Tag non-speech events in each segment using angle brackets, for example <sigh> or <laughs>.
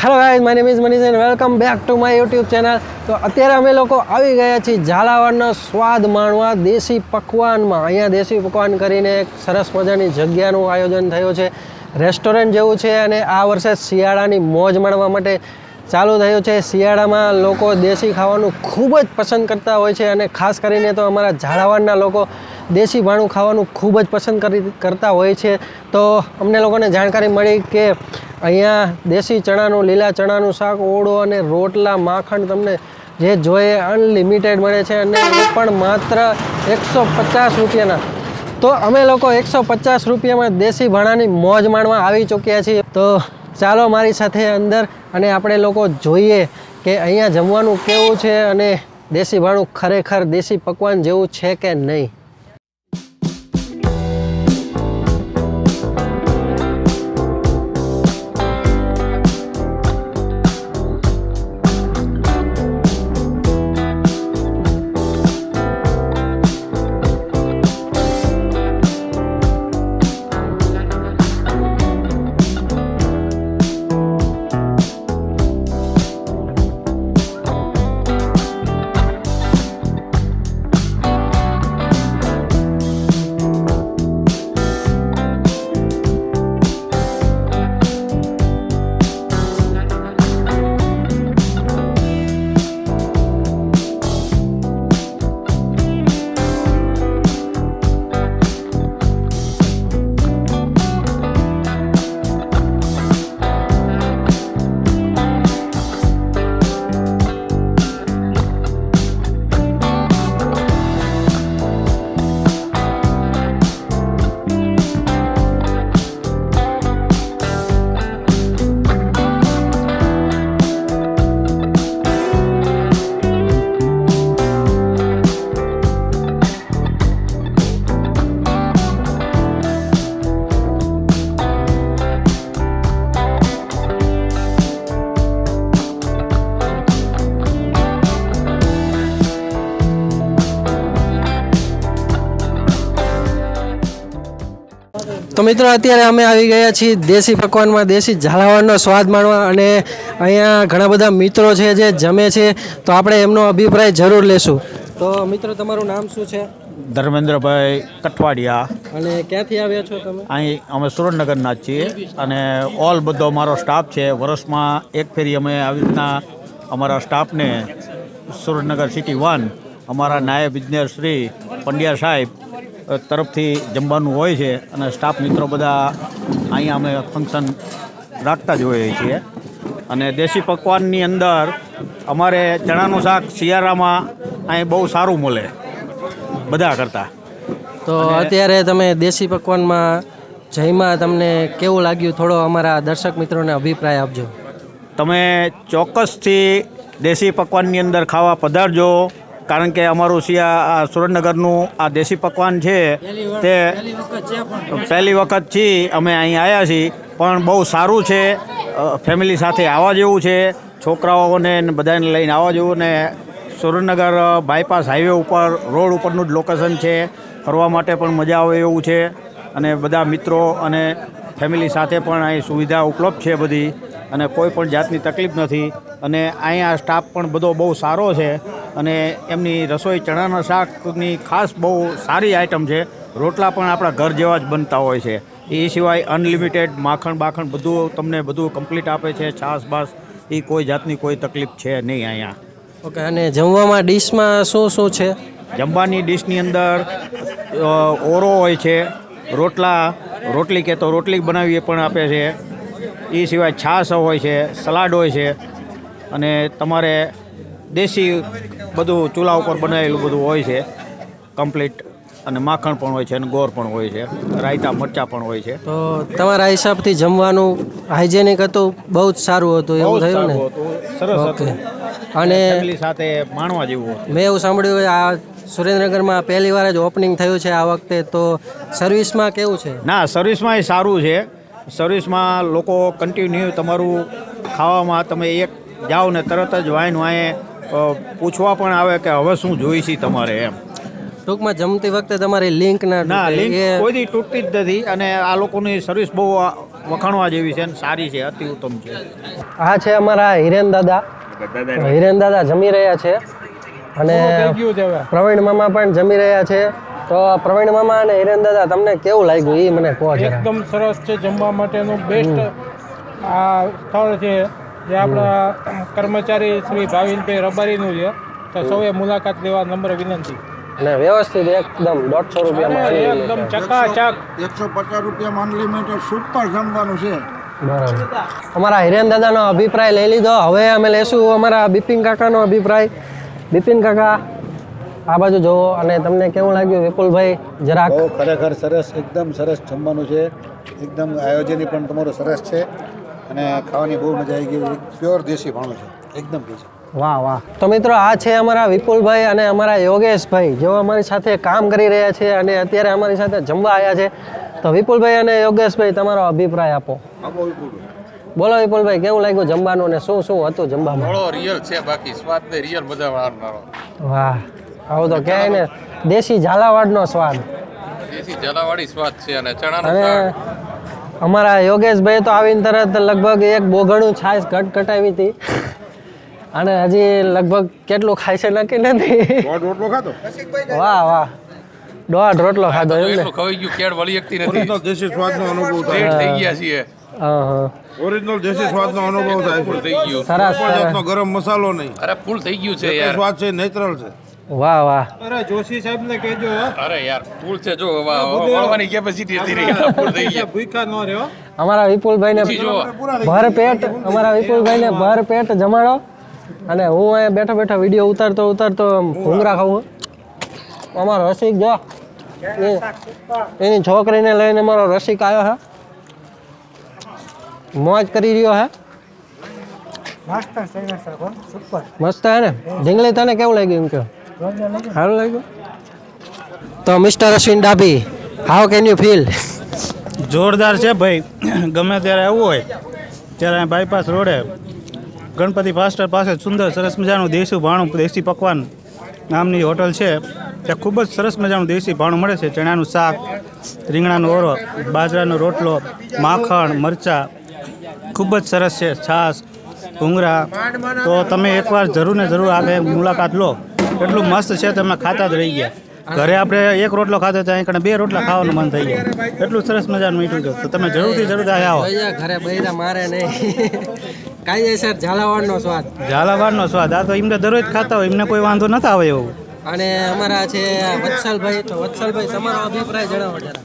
Hello guys my name is Manish and welcome back to my YouTube channel તો અત્યારે અમે લોકો આવી ગયા છીએ ઝાલાવાડનો સ્વાદ માણવા દેશી પકવાનમાં. અહીંયા દેશી પકવાન કરીને એક સરસ મજાની જગ્યાનું આયોજન થયું છે. રેસ્ટોરન્ટ જેવું છે અને આ વર્ષે શિયાળાની મોજ માણવા માટે ચાલુ થયું છે. શિયાળામાં લોકો દેશી ખાવાનું ખૂબ જ પસંદ કરતા હોય છે અને ખાસ કરીને તો અમારા ઝાલાવાડના લોકો દેશી ભાણું ખાવાનું ખૂબ જ પસંદ કરી, કરતા હોય છે. તો અમને લોકોને જાણકારી મળી કે અહીંયા દેશી ચણાનું, લીલા ચણાનું શાક, ઓળો અને રોટલા, માખણ તમને જે જોઈએ અનલિમિટેડ મળે છે અને એ પણ માત્ર એકસો પચાસ રૂપિયાના. તો અમે લોકો એકસો પચાસ રૂપિયામાં દેશી ભાણાની મોજ માણવા આવી ચૂક્યા છીએ. તો ચાલો મારી સાથે અંદર અને આપણે લોકો જોઈએ કે અહીંયા જમવાનું કેવું છે અને દેશી ભાણું ખરેખર દેશી પકવાન જેવું છે કે નહીં. તો મિત્રો અત્યારે અમે આવી ગયા છીએ દેશી પકવાનમાં દેશી ઝાલાવાડનો સ્વાદ માણવા અને અહીંયા ઘણા બધા મિત્રો છે જે જમે છે. તો આપણે એમનો અભિપ્રાય જરૂર લેશું. તો મિત્રો તમારું નામ શું છે? ધર્મેન્દ્રભાઈ કઠવાડિયા. અને ક્યાંથી આવ્યા છો તમે? અહીં અમે સુરેન્દ્રનગરના છીએ અને ઓલ બધો અમારો સ્ટાફ છે. વર્ષમાં એક ફેરી અમે આવી રીતના અમારા સ્ટાફને સુરેન્દ્રનગર સિટી વન અમારા નાયબ ઇજનેર શ્રી પંડ્યા સાહેબ તરફથી જમવાનું હોય છે અને સ્ટાફ મિત્રો બધા અહીંયા અમે ફંક્શન રાખતા જ હોઈએ છીએ. અને દેશી પકવાનની અંદર અમારે ચણાનું શાક શિયાળામાં અહીં બહુ સારું મળે બધા કરતાં. તો અત્યારે તમે દેશી પકવાનમાં જયમાં તમને કેવું લાગ્યું થોડો અમારા દર્શક મિત્રોને અભિપ્રાય આપજો. તમે ચોક્કસથી દેશી પકવાનની અંદર ખાવા પધારજો. કારણ કે અમારું સિયા આ સુરેન્દ્રનગરનું આ દેશી પકવાન છે તે પહેલી વખત છી અમે અહીં આવ્યા છીએ. પણ બહુ સારું છે ફેમિલી સાથે આવવા જેવું છે છોકરાઓને બધાને લઈને આવવા જેવું ને સુરેન્દ્રનગર બાયપાસ હાઈવે ઉપર રોડ ઉપરનું જ લોકેશન છે. ફરવા માટે પણ મજા આવે એવું છે. અને બધા મિત્રો અને ફેમિલી સાથે પણ અહીં સુવિધા ઉપલબ્ધ છે બધી. અને કોઈ પણ જાતની તકલીફ નથી. અને અહીંયા સ્ટાફ પણ બધો બહુ સારો છે. અને એમની રસોઈ ચણાના શાકની ખાસ બહુ સારી આઈટમ છે. રોટલા પણ આપણા ઘર જેવા જ બનતા હોય છે. એ સિવાય અનલિમિટેડ માખણ બાખણ બધું તમને બધું કમ્પ્લીટ આપે છે. છાશ બાસ એ કોઈ જાતની કોઈ તકલીફ છે નહીં અહીંયા. ઓકે અને જમવામાં ડીશમાં શું શું છે? જમવાની ડીશની અંદર ઓરો હોય છે રોટલા રોટલી કે તો રોટલી બનાવીએ પણ આપે છે. એ સિવાય છાશ હોય છે સલાડ હોય છે. અને તમારે દેશી બધું ચૂલા ઉપર બનાવેલું બધું હોય છે. કમ્પ્લીટ અને માખણ પણ હોય છે અને ગોળ પણ હોય છે. રાયતા મરચાં પણ હોય છે. તો તમારા હિસાબથી જમવાનું હાઇજેનિક હતું? બહુ જ સારું હતું એવું થયું ને? સરસ ઓકે અને સાથે માણવા જેવું મેં એવું સાંભળ્યું આ સુરેન્દ્રનગરમાં પહેલી વાર જ ઓપનિંગ થયું છે આ વખતે. તો સર્વિસમાં કેવું છે? ના સર્વિસમાં એ સારું છે. સર્વિસમાં લોકો કન્ટિન્યુ તમારું ખાવામાં તમે એક જાઓ ને તરત જ વાઇન વાંએ પૂછવા પણ આવે કે હવે શું જોઈ છે તમારે એમ. ટૂંકમાં જમતી વખતે તમારી લિંક ના ના લિંક એ કોઈ દી તૂટતી જ નથી અને આ લોકોની સર્વિસ બહુ વખાણવા જેવી છે અને સારી છે અતિ ઉત્તમ છે. આ છે અમારા હિરેન દાદા. હિરેન દાદા જમી રહ્યા છે અને પ્રવીણ મામા પણ જમી રહ્યા છે. તો પ્રવીણ મામા અને હિરેન દાદા તમને કેવું લાગ્યું? એ મને કહો એકદમ સરસ છે જમવા માટેનું બેસ્ટ આ સ્થળ છે. જે આપણા કર્મચારી શ્રી ભાવિનભાઈ રબારીનું છે તો સૌએ મુલાકાત લેવા નમ્ર વિનંતી. અને વ્યવસ્થિત એકદમ દોઢસો રૂપિયામાં એકદમ. ચકાચક. એકસો પચાસ રૂપિયામાં અનલિમિટેડ સુપર જમવાનું છે. બરાબર. અમારા હિરેન દાદાનો અભિપ્રાય લઈ લીધો. હવે અમે લેશું અમારા બિપિન કાકાનો અભિપ્રાય. બિપિન કાકા આ બાજુ જોવો અને તમને કેવું લાગ્યું વિપુલભાઈ? જરાક. ખરેખર સરસ એકદમ સરસ જમવાનું છે. એકદમ આયોજન પણ તમારું સરસ છે. અને ખાવાની બહુ મજા આવી ગઈ. પ્યોર દેશી ભાણું છે. એકદમ દેશી. વાહ વાહ. તો મિત્રો આ છે અમારા વિપુલભાઈ અને અમારા યોગેશભાઈ. જેઓ અમારી સાથે કામ કરી રહ્યા છે અને અત્યારે અમારી સાથે જમવા આવ્યા છે. તો વિપુલભાઈ અને યોગેશભાઈ તમારો અભિપ્રાય આપો. બોલો વિપુલભાઈ કેવું લાગ્યું જમવાનું ને શું શું હતું જમવાનું મોળો રિયલ છે બાકી. સ્વાદ ને રિયલ મજા મારનારો વાહ. આવું તો કહે ને દેશી ઝાલાવાડનો સ્વાદ. દેશી ઝાલાવાડી સ્વાદ છે અને ચણાનું અને અમારા યોગેશભાઈ તો આવીને તરત લગભગ એક બોઘણું છાશ ઘટ કટાવી હતી. અને હજી લગભગ કેટલું ખાય છે નક્કી નથી. રોટલો ખાતો વાહ વાહ. દોઢ રોટલો ખાધો એમ ને ખવાઈ ગયું કેળ વળી એકતી નથી. તો દેશી સ્વાદનો અનુભવ લેટ થઈ ગયા છીએ. હા હા ઓરિજિનલ દેશી સ્વાદનો અનુભવ થાય ફૂલ થઈ ગયું. સરસ સરસ. ગરમ મસાલો નહીં. અરે ફૂલ થઈ ગયું છે યાર. સ્વાદ છે નેચરલ છે. વાહ વાહ. અરે જોશી સાહેબ ને કહેજો અરે યાર ફૂલ છે જો વળવાની કેપેસિટી હતી રહી ફૂલ થઈ ગયા <laughs> ભૂખા ન રહ્યો. અમારા વિપુલભાઈને ને ભર પેટ અમારા વિપુલભાઈને ભર પેટ જમાડો. અને હું અહીંયા બેઠો બેઠો વીડિયો ઉતારતો ઉતારતો ભૂંગરા ખાવું અમારો રસિક જો. એ- એની છોકરીને લઈને મારો રસિક આવ્યો હે. મોજ કરી રહ્યો હે. મસ્ત હે. ને? ઢીંગલી તને કેવું લાગ્યું એમ કે સારું લાગ્યું. તો mister Ashwin Dabhi how can you feel જોરદાર છે ભાઈ. ગમે ત્યારે આવવું હોય ત્યારે બાયપાસ રોડે. ગણપતિ ફાસ્ટર પાસે સુંદર સરસ મજાનું દેશી ભાણું દેશી પકવાન નામની હોટલ છે. ત્યાં ખૂબ જ સરસ મજાનું દેશી ભાણું મળે છે. ચણાનું શાક રીંગણાનો ઓરો બાજરાનો રોટલો માખણ મરચાં. ખૂબ જ સરસ છે. છાશ ભૂંગળા. તો તમે એકવાર જરૂર ને જરૂર આગળ મુલાકાત લો. એટલું મસ્ત છે તમે ખાતા જ રહી ગયા. ઘરે આપણે એક રોટલો ખાતો તો અહીં બે રોટલા ખાવાનું મન થઈ ગયા. એટલું સરસ મજાનું મીઠું છે. તો તમે જરૂરથી જરૂર આવો. ઘરે બૈરા મારે નહીં. કાયદેસર ઝાલાવાડનો સ્વાદ. ઝાલાવાડનો સ્વાદ. આ તો એમને દરરોજ ખાતા હોય એમને કોઈ વાંધો નતા આવે એવું. અને અમારા છે વત્સલભાઈ તો વત્સલભાઈ તમારો અભિપ્રાય જણાવો જરા.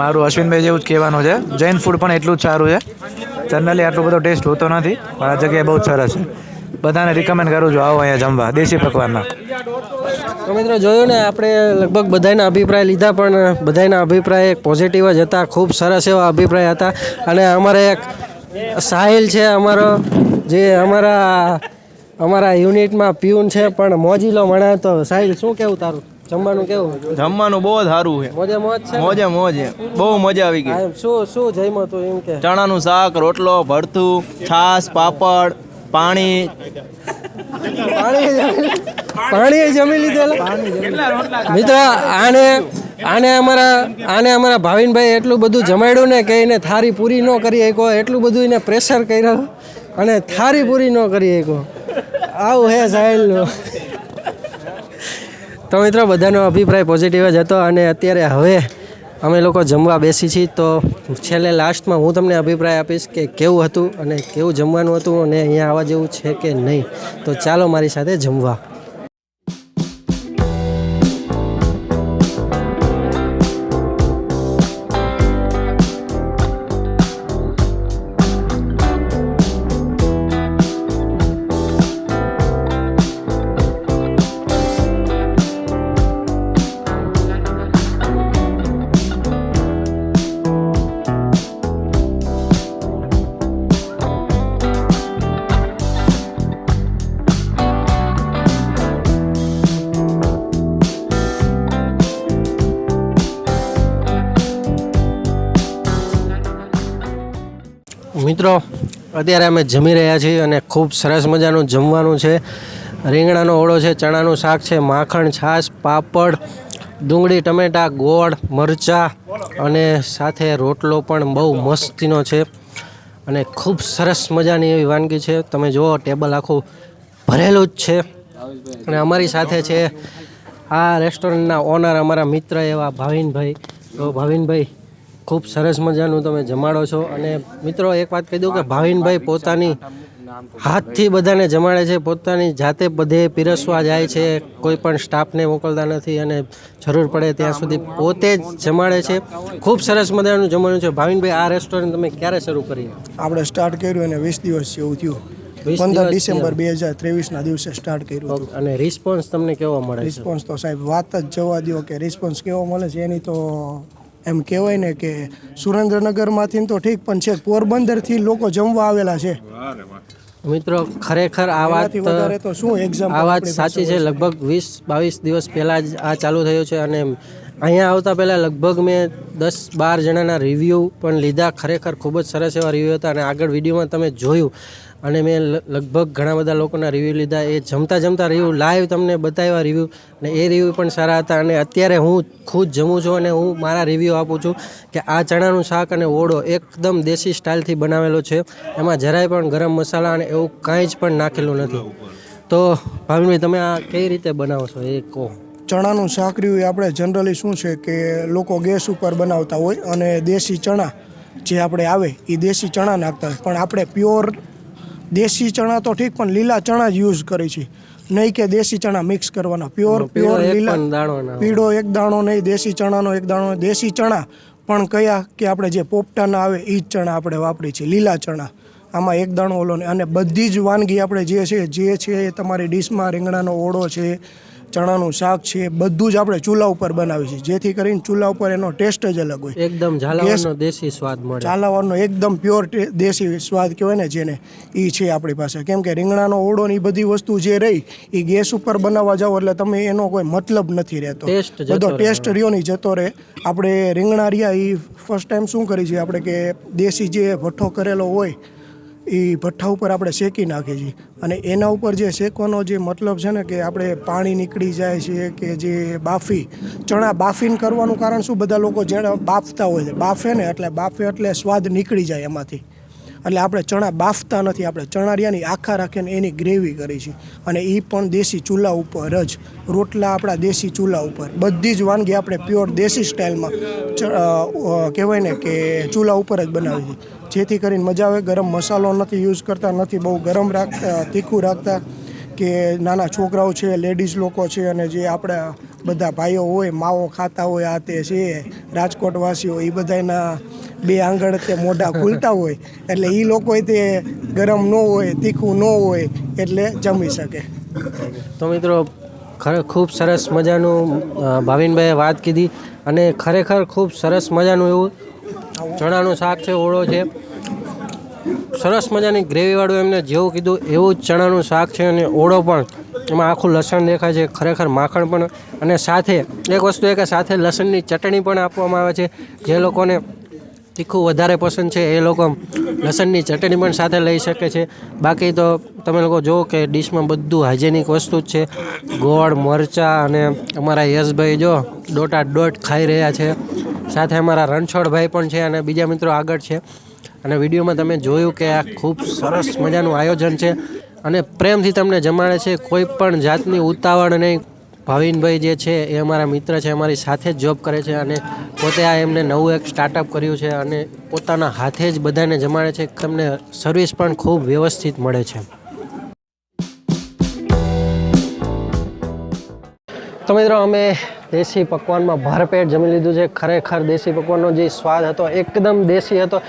મારું અશ્વિનભાઈ જેવું જ કહેવાનું છે. જૈન ફૂડ પણ એટલું જ સારું છે. જનરલી આટલો બધો ટેસ્ટ હોતો નથી પણ આ જગ્યાએ બહુ જ સરસ છે. બધાને રિકમેન્ડ કરું છું આવો અહીંયા જમવા દેશી પકવાનના તો મિત્રો જોયું ને આપણે લગભગ બધાના અભિપ્રાય લીધા પણ બધાના અભિપ્રાય એક પોઝિટિવ જ હતા. ખૂબ સરસ એવા અભિપ્રાય હતા. અને અમારે એક સાહિલ છે અમારો જે અમારા અમારા યુનિટમાં પ્યુન છે પણ મોજીલો મણા તો સાહિલ શું કેવું તારું? જમવાનું કેવું? જમવાનું બહુ જ સારું છે. મોજે મોજ છે? મોજે મોજ છે. બહુ મજા આવી ગઈ. શું શું જમ્યો તું એમ કે? ચણાનું શાક રોટલો ભરથું છાશ પાપડ પાણી પાણી જમી લીધેલા. મિત્રો, આને આને અમારા આને અમારા ભાવિનભાઈ એટલું બધું જમાડ્યું ને કે એને થારી પૂરી ન કરી શકો, એટલું બધું એને પ્રેશર કર્યું અને થારી પૂરી ન કરી શકો. આવું હે સાહેલનું તો મિત્રો, બધાનો અભિપ્રાય પોઝિટિવ જ હતો અને અત્યારે હવે અમે લોકો જમવા બેસી છીએ, તો છેલ્લે લાસ્ટમાં હું તમને અભિપ્રાય આપીશ કે કેવું હતું અને કેવું જમવાનું હતું અને અહીંયા આવવા જેવું છે કે નહીં. તો ચાલો મારી સાથે જમવા. મિત્રો, અત્યારે અમે જમી રહ્યા છીએ અને ખૂબ સરસ મજાનું જમવાનું છે. રીંગણાનો ઓળો છે, ચણાનું શાક છે, માખણ, છાશ, પાપડ, ડુંગળી, ટમેટાં, ગોળ, મરચાં અને સાથે રોટલો પણ બહુ મસ્તીનો છે અને ખૂબ સરસ મજાની એવી વાનગી છે. તમે જુઓ, ટેબલ આખું ભરેલું જ છે. અને અમારી સાથે છે આ રેસ્ટોરન્ટના ઓનર અમારા મિત્ર એવા ભાવિનભાઈ. તો ભાવિનભાઈ ખૂબ સરસ મજાનું તમે જમાડો છો. અને મિત્રો એક વાત કહી દઉં કે ભાવિનભાઈ પોતાની હાથથી બધાને જમાડે છે. પોતાની જાતે બધે પીરસવા જાય છે. કોઈ પણ સ્ટાફને મોકલતા નથી અને જરૂર પડે ત્યાં સુધી પોતે જ જમાડે છે. ખૂબ સરસ મજાનું જમવાનું છે. ભાવિનભાઈ આ રેસ્ટોરન્ટ તમે ક્યારે શરૂ કરી? આપણે સ્ટાર્ટ કર્યું અને વીસ દિવસ જેવું થયું. પંદર ડિસેમ્બર બે હજાર ત્રેવીસના દિવસે સ્ટાર્ટ કર્યું અને રિસ્પોન્સ તમને કેવો મળે રિસ્પોન્સ તો સાહેબ વાત જ જવા દો કે રિસ્પોન્સ કેવો મળે છે એની તો એમ કહેવાય ને કે સુરેન્દ્રનગરમાંથી તો ઠીક પણ છે પોરબંદરથી લોકો જમવા આવેલા છે. મિત્રો ખરેખર આ વાત તો શું એક્ઝામ આ વાત સાચી છે. લગભગ વીસ બાવીસ દિવસ પહેલાં જ આ ચાલુ થયું છે અને અહીંયા આવતા પહેલાં લગભગ મેં દસ બાર જણાના રિવ્યૂ પણ લીધા. ખરેખર ખૂબ જ સરસ એવા રિવ્યૂ હતા અને આગળ વિડીયોમાં તમે જોયું. અને મેં લગભગ ઘણા બધા લોકોના રિવ્યૂ લીધા. એ જમતા જમતા રિવ્યૂ લાઈવ તમને બતાવ્યા રિવ્યૂ અને એ રિવ્યૂ પણ સારા હતા. અને અત્યારે હું ખુદ જમું છું અને હું મારા રિવ્યૂ આપું છું કે આ ચણાનું શાક અને ઓળો એકદમ દેશી સ્ટાઇલથી બનાવેલો છે. એમાં જરાય પણ ગરમ મસાલા અને એવું કાંઈ જ પણ નાખેલું નથી. તો ભાવિનભાઈ, તમે આ કઈ રીતે બનાવો છો? એ કહો. ચણાનું શાક રહ્યું એ આપણે જનરલી શું છે કે લોકો ગેસ ઉપર બનાવતા હોય અને દેશી ચણા જે આપણે આવે એ દેશી ચણા નાખતા હોય. પણ આપણે પ્યોર દેશી ચણા તો ઠીક પણ લીલા ચણા જ યુઝ કરી છે. નહીં કે દેશી ચણા મિક્સ કરવાના. પ્યોર પ્યોર લીલા. પીળો એક દાણો નહીં દેશી ચણાનો એક દાણો. દેશી ચણા પણ કયા કે આપણે જે પોપટાના આવે એ જ ચણા આપણે વાપરીએ છીએ. લીલા ચણા. આમાં એક દાણો ઓલો નહીં. અને બધી જ વાનગી આપણે જે છે જે છે એ તમારી ડીશમાં રીંગણાનો ઓળો છે ચણાનું શાક છે બધું જ આપણે ચૂલા ઉપર બનાવીએ છીએ. જેથી કરીને ચૂલા ઉપર એનો ટેસ્ટ જ અલગ હોય. એકદમ ઝાલાવાડનો દેશી સ્વાદ મળે. ચાલાવાનો એકદમ પ્યોર દેશી સ્વાદ કહેવાય ને જેને એ છે આપણી પાસે. કેમ કે રીંગણાનો ઓળો ને એ બધી વસ્તુ જે રહી એ ગેસ ઉપર બનાવવા જાઓ એટલે તમે એનો કોઈ મતલબ નથી રહેતો. બધો ટેસ્ટ રહ્યો નહીં જતો રહે. આપણે રીંગણા રહ્યા એ ફર્સ્ટ ટાઈમ શું કરી છે? આપણે કે દેશી જે ભઠ્ઠો કરેલો હોય એ ભઠ્ઠા ઉપર આપણે શેકી નાખીએ છીએ. અને એના ઉપર જે શેકવાનો જે મતલબ છે ને કે આપણે પાણી નીકળી જાય છે કે જે બાફી, ચણા બાફીને કરવાનું કારણ શું? બધા લોકો જેણે બાફતા હોય છે. બાફે ને એટલે બાફે એટલે સ્વાદ નીકળી જાય એમાંથી. એટલે આપણે ચણા બાફતા નથી. આપણે ચણારિયાની આખા રાખીને એની ગ્રેવી કરી છે. અને એ પણ દેશી ચૂલા ઉપર જ. રોટલા આપણા દેશી ચૂલા ઉપર. બધી જ વાનગી આપણે પ્યોર દેશી સ્ટાઇલમાં કહેવાય ને કે ચૂલા ઉપર જ બનાવી છે. જેથી કરીને મજા આવે. ગરમ મસાલો નથી યુઝ કરતા, નથી બહુ ગરમ રાખતા તીખું રાખતા કે નાના છોકરાઓ છે લેડીઝ લોકો છે અને જે આપણા બધા ભાઈઓ હોય, માવો ખાતા હોય, આ તે છે, રાજકોટવાસીઓ એ બધાના બે આંગળ તે મોઢા ખુલતા હોય. એટલે એ લોકો તે ગરમ ન હોય, તીખું ન હોય, એટલે જમી શકે. તો મિત્રો, ખરે ખૂબ સરસ મજાનું ભાવિનભાઈએ વાત કીધી અને ખરેખર ખૂબ સરસ મજાનું એવું ચણાનું શાક છે, ઓળો છે. સરસ મજાની ગ્રેવીવાળું એમને જેવું કીધું, એવું જ ચણાનું શાક છે અને ઓળો પણ. એમાં આખું લસણ દેખાય છે, ખરેખર માખણ પણ. અને સાથે એક વસ્તુ એ કે સાથે લસણની ચટણી પણ આપવામાં આવે છે. જે લોકોને તીખું વધારે પસંદ છે, એ લોકો લસણની ચટણી પણ સાથે લઈ શકે છે. બાકી તો તમે લોકો જુઓ કે ડીશમાં બધું હાઇજેનિક વસ્તુ જ છે. ગોળ, મરચાં અને અમારા યશભાઈ જો દોટા દોટ ખાઈ રહ્યા છે. સાથે અમારા રણછોડભાઈ પણ છે અને બીજા મિત્રો આગળ છે. અને વિડીયોમાં તમે જોયું કે આ ખૂબ સરસ મજાનું આયોજન છે. અને પ્રેમથી તમને જમાડે છે, કોઈ પણ જાતની ઉતાવળ નહીં. ભાવિનભાઈ જે છે એ અમારા મિત્ર છે, અમારી સાથે જ જોબ કરે છે અને પોતે આ એમને નવું એક સ્ટાર્ટઅપ કર્યું છે અને પોતાના હાથે જ બધાને જમાડે છે. તમને સર્વિસ પણ ખૂબ વ્યવસ્થિત મળે છે. તો મિત્રો, અમે દેશી પકવાનમાં ભરપેટ જમી લીધું છે. ખરેખર દેશી પકવાનનો જે સ્વાદ હતો, એકદમ દેશી હતો.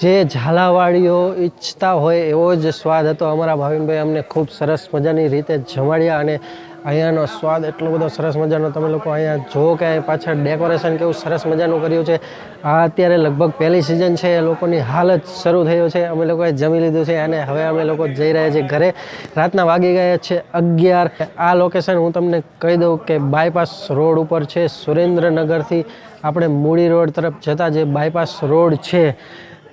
જે ઝાલાવાડીઓ ઈચ્છતા હોય એવો જ સ્વાદ હતો. અમારા ભાવિનભાઈ અમને ખૂબ સરસ મજાની રીતે જમાડ્યા અને અહીંયાનો સ્વાદ એટલો બધો સરસ મજાનો તમે લોકો અહીંયા જો કે પાછળ ડેકોરેશન કેવું સરસ મજાનું કર્યું છે. આ અત્યારે લગભગ પહેલી સિઝન છે, એ લોકોની હાલ જ શરૂ થયો છે. અમે લોકોએ જમી લીધું છે અને હવે અમે લોકો જઈ રહ્યા છીએ ઘરે. રાતના વાગી ગયા છે અગિયાર. આ લોકેશન હું તમને કહી દઉં કે બાયપાસ રોડ ઉપર છે, સુરેન્દ્રનગરથી આપણે મૂડી રોડ તરફ જતા જે બાયપાસ રોડ છે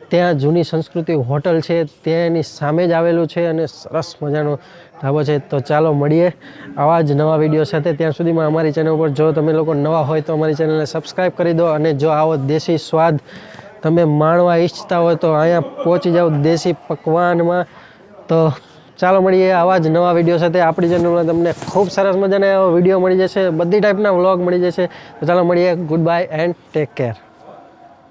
ત્યાં જૂની સંસ્કૃતિ હોટલ છે તેની સામે જ આવેલું છે અને સરસ મજાનો ઢાબો છે. તો ચાલો મળીએ આવા જ નવા વીડિયો સાથે. ત્યાં સુધીમાં અમારી ચેનલ ઉપર જો તમે લોકો નવા હોય તો અમારી ચેનલને સબસ્ક્રાઈબ કરી દો અને જો આવો દેશી સ્વાદ તમે માણવા ઈચ્છતા હોય તો અહીંયા પહોંચી જાઓ દેશી પકવાનમાં. તો ચાલો મળીએ આવા જ નવા વીડિયો સાથે. આપણી ચેનલમાં તમને ખૂબ સરસ મજાના વીડિયો મળી જશે. બધી ટાઈપના વ્લોગ મળી જશે. તો ચાલો મળીએ. Goodbye and take care